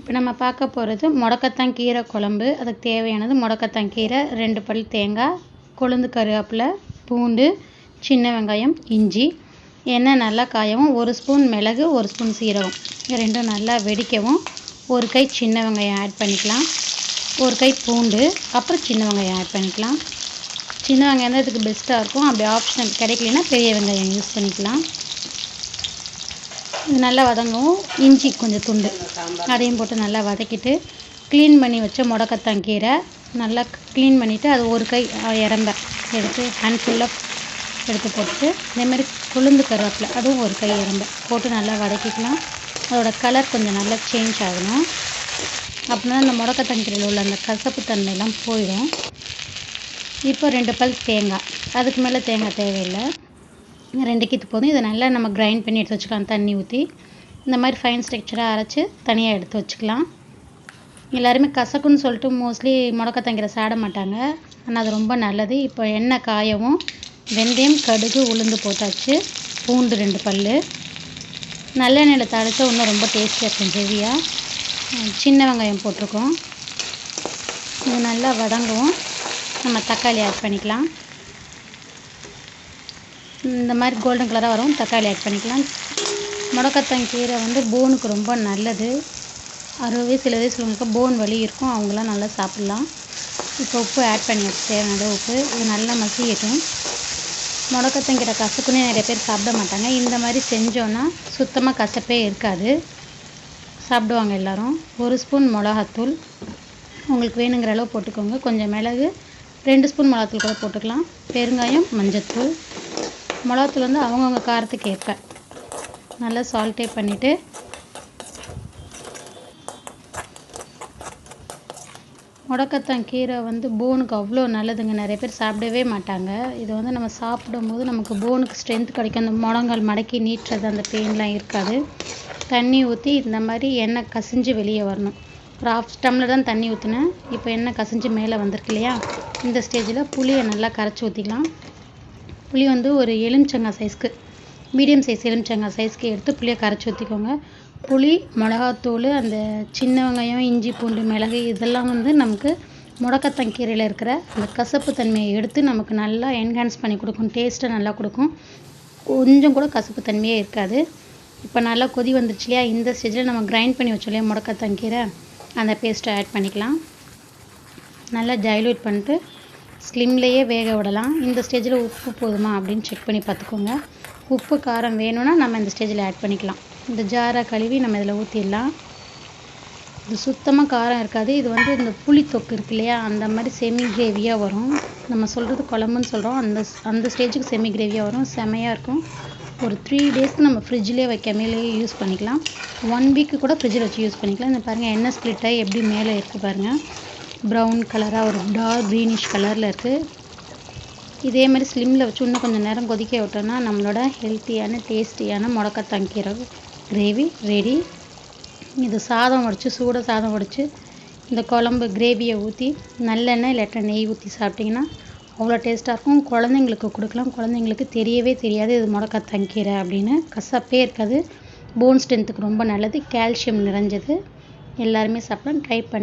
இப்போ நம்ம பார்க்க போகிறது முடக்கத்தான் கீரை குழம்பு. அதுக்கு தேவையானது முடக்கத்தான் கீரை ரெண்டு பல் தேங்காய் கொழுந்து கருவேப்பிலை பூண்டு சின்ன வெங்காயம் இஞ்சி எண்ணெய் நல்லா காயவும் ஒரு ஸ்பூன் மிளகு ஒரு ஸ்பூன் சீரகம். ரெண்டும் நல்லா வெடிக்கவும் ஒரு கை சின்ன வெங்காயம் ஆட் பண்ணிக்கலாம். ஒரு கை பூண்டு அப்புறம் சின்ன வெங்காயம் ஆட் பண்ணிக்கலாம். சின்ன வெங்காயம் தான் இதுக்கு பெஸ்ட்டாக இருக்கும். அப்படி ஆப்ஷன் கிடைக்கலன்னா பெரிய வெங்காயம் யூஸ் பண்ணிக்கலாம். இது நல்லா வதங்கும். இஞ்சி கொஞ்சம் துண்டு. அதையும் போட்டு நல்லா வதக்கிட்டு க்ளீன் பண்ணி வச்ச முடக்கத்தான் கீரை நல்லா க்ளீன் பண்ணிவிட்டு அது ஒரு கை இறம்ப எடுத்து ஹேண்ட் ஃபுல்லாக எடுத்து போட்டுட்டு இதேமாரி கொழுந்து கருவேப்பிலை அதுவும் ஒரு கை இறம்ப போட்டு நல்லா வதக்கிக்கலாம் அதோட கலர் கொஞ்சம் நல்லா சேஞ்ச் ஆகணும். அப்படின்னா அந்த முடக்கத்தங்கீரையில் உள்ள அந்த கசப்பு தன்மையெல்லாம் போயிடும். இப்போ ரெண்டு பல் தேங்காய். அதுக்கு மேலே தேங்காய் தேவையில்லை. ரெண்டு கீத்து போதும். இதை நல்லா நம்ம கிரைண்ட் பண்ணி எடுத்து வச்சுக்கலாம். தண்ணி ஊற்றி இந்த மாதிரி ஃபைன் ஸ்ட்ரக்சராக அரைச்சி தனியாக எடுத்து வச்சுக்கலாம். எல்லாருமே கசக்குன்னு சொல்லிட்டு மோஸ்ட்லி முடக்கத்தங்கீரை சாட மாட்டாங்க. ஆனால் அது ரொம்ப நல்லது. இப்போ எண்ணெய் காயவும் வெந்தயம் கடுகு உளுந்து போட்டாச்சு. பூண்டு ரெண்டு பல் நல்லெண்ணெயில் தாளித்தா இன்னும் ரொம்ப டேஸ்டியாக இருக்கும் ஜெவியாக சின்ன வெங்காயம் போட்டிருக்கோம். இது நல்லா வதங்கவும். நம்ம தக்காளி ஆட் பண்ணிக்கலாம். இந்த மாதிரி கோல்டன் கலராக வரும் தக்காளி ஆட் பண்ணிக்கலாம். முடக்கத்தங்கீரை வந்து போனுக்கு ரொம்ப நல்லது. அறுபது சில வயசுலவங்களுக்கு போன் வலி இருக்கும் அவங்களாம் நல்லா சாப்பிட்லாம். இப்போ உப்பு ஆட் பண்ணி தேவையான உப்பு. இது நல்லா மசியட்டும். முடக்கத்தங்கீரை கசக்குன்னு நிறைய பேர் சாப்பிட மாட்டாங்க. இந்த மாதிரி செஞ்சோன்னா சுத்தமாக கசப்பே இருக்காது. சாப்பிடுவாங்க எல்லோரும். ஒரு ஸ்பூன் மிளகாத்தூள். உங்களுக்கு வேணுங்கிற அளவு போட்டுக்கோங்க. கொஞ்சம் மிளகு. ரெண்டு ஸ்பூன் மிளகாத்தூள் கூட போட்டுக்கலாம். பெருங்காயம் மஞ்சத்தூள். மிளகாத்தூள் வந்து அவங்கவுங்க காரத்துக்கு ஏற்ப. நல்லா சால்ட்டே பண்ணிவிட்டு முடக்கத்தான் கீரை வந்து போனுக்கு அவ்வளோ நல்லதுங்க. நிறைய பேர் சாப்பிடவே மாட்டாங்க. இது வந்து நம்ம சாப்பிடும்போது நமக்கு போனுக்கு ஸ்ட்ரென்த் கிடைக்கும். அந்த முடங்கால் மடக்கி நீட்டுறது அந்த பெயின்லாம் இருக்காது. தண்ணி ஊற்றி இந்த மாதிரி எண்ணெய் கசிஞ்சு வெளியே வரணும். ஒரு ஆஃப் டம்ளர் தான் தண்ணி ஊற்றினேன் இப்போ எண்ணெய் கசிஞ்சு மேலே வந்திருக்கு இல்லையா? இந்த ஸ்டேஜில் புளியை நல்லா கரைச்சி ஊற்றிக்கலாம் புளி வந்து ஒரு எலுமிச்சங்காய் சைஸ்க்கு மீடியம் சைஸ் எலுமிச்சங்காய் சைஸ்க்கு எடுத்து புளியை கரைச்சி ஊற்றிக்கோங்க புளி மிளகாத்தூள் அந்த சின்ன வெங்காயம் இஞ்சி பூண்டு மிளகு இதெல்லாம் வந்து நமக்கு முடக்கத்தான் கீரையில் இருக்கிற அந்த கசப்பு தன்மையை எடுத்து நமக்கு நல்லா என்ஹான்ஸ் பண்ணி கொடுக்கும். டேஸ்ட்டை நல்லா கொடுக்கும். கொஞ்சம் கூட கசப்பு தன்மையே இருக்காது. இப்போ நல்லா கொதி வந்துருச்சு இல்லையா? இந்த ஸ்டேஜில் நம்ம கிரைண்ட் பண்ணி வச்சோம் இல்லையா? முடக்கத்தான் கீரை. அந்த பேஸ்ட்டை ஆட் பண்ணிக்கலாம். நல்லா டைலூட் பண்ணிட்டு ஸ்லிம்லேயே வேக விடலாம். இந்த ஸ்டேஜில் உப்பு போதுமா அப்படின்னு செக் பண்ணி பார்த்துக்கோங்க. உப்பு காரம் வேணும்னா நம்ம இந்த ஸ்டேஜில் ஆட் பண்ணிக்கலாம். இந்த ஜாரை கழுவி நம்ம இதில் ஊற்றிடலாம் இது சுத்தமாக காரம் இருக்காது. இது வந்து இந்த புளி தொக்கு இருக்கு இல்லையா? அந்த மாதிரி செமி கிரேவியாக வரும். நம்ம சொல்கிறது குழம்புன்னு சொல்கிறோம் அந்த அந்த ஸ்டேஜுக்கு செமி கிரேவியாக வரும். செமையாக இருக்கும். ஒரு த்ரீ டேஸ்க்கு நம்ம ஃப்ரிட்ஜ்லேயே வைக்காமலேயே யூஸ் பண்ணிக்கலாம். ஒன் வீக்கு கூட ஃப்ரிட்ஜில் வச்சு யூஸ் பண்ணிக்கலாம். இந்த பாருங்கள் எண்ணெய் ஸ்ப்ளிட்டாக எப்படி மேலே இருக்குது பாருங்கள் ப்ரௌன் கலராக ஒரு டார்க் க்ரீனிஷ் கலரில் இருக்குது இதே மாதிரி ஸ்லிம்மில் வச்சு இன்னும் கொஞ்சம் நேரம் கொதிக்க விட்டோம்னா நம்மளோட ஹெல்த்தியான டேஸ்டியான முடக்கத்தான் கீரை கிரேவி ரெடி இது சாதம் வடித்து சூட சாதம் வடித்து இந்த குழம்பு கிரேவியை ஊற்றி நல்லெண்ணெய் இல்லாட்டா நெய் ஊற்றி சாப்பிட்டிங்கன்னா அவ்வளோ டேஸ்ட்டாக இருக்கும். குழந்தைங்களுக்கு கொடுக்கலாம். குழந்தைங்களுக்கு தெரியவே தெரியாது இது முடக்கத்தான் கீரை அப்படின்னு. கசப்பே இருக்காது. போன் ஸ்ட்ரென்த்துக்கு ரொம்ப நல்லது. கால்சியம் நிறைஞ்சது. எல்லாருமே சாப்பிடலாம். ட்ரை பண்ணி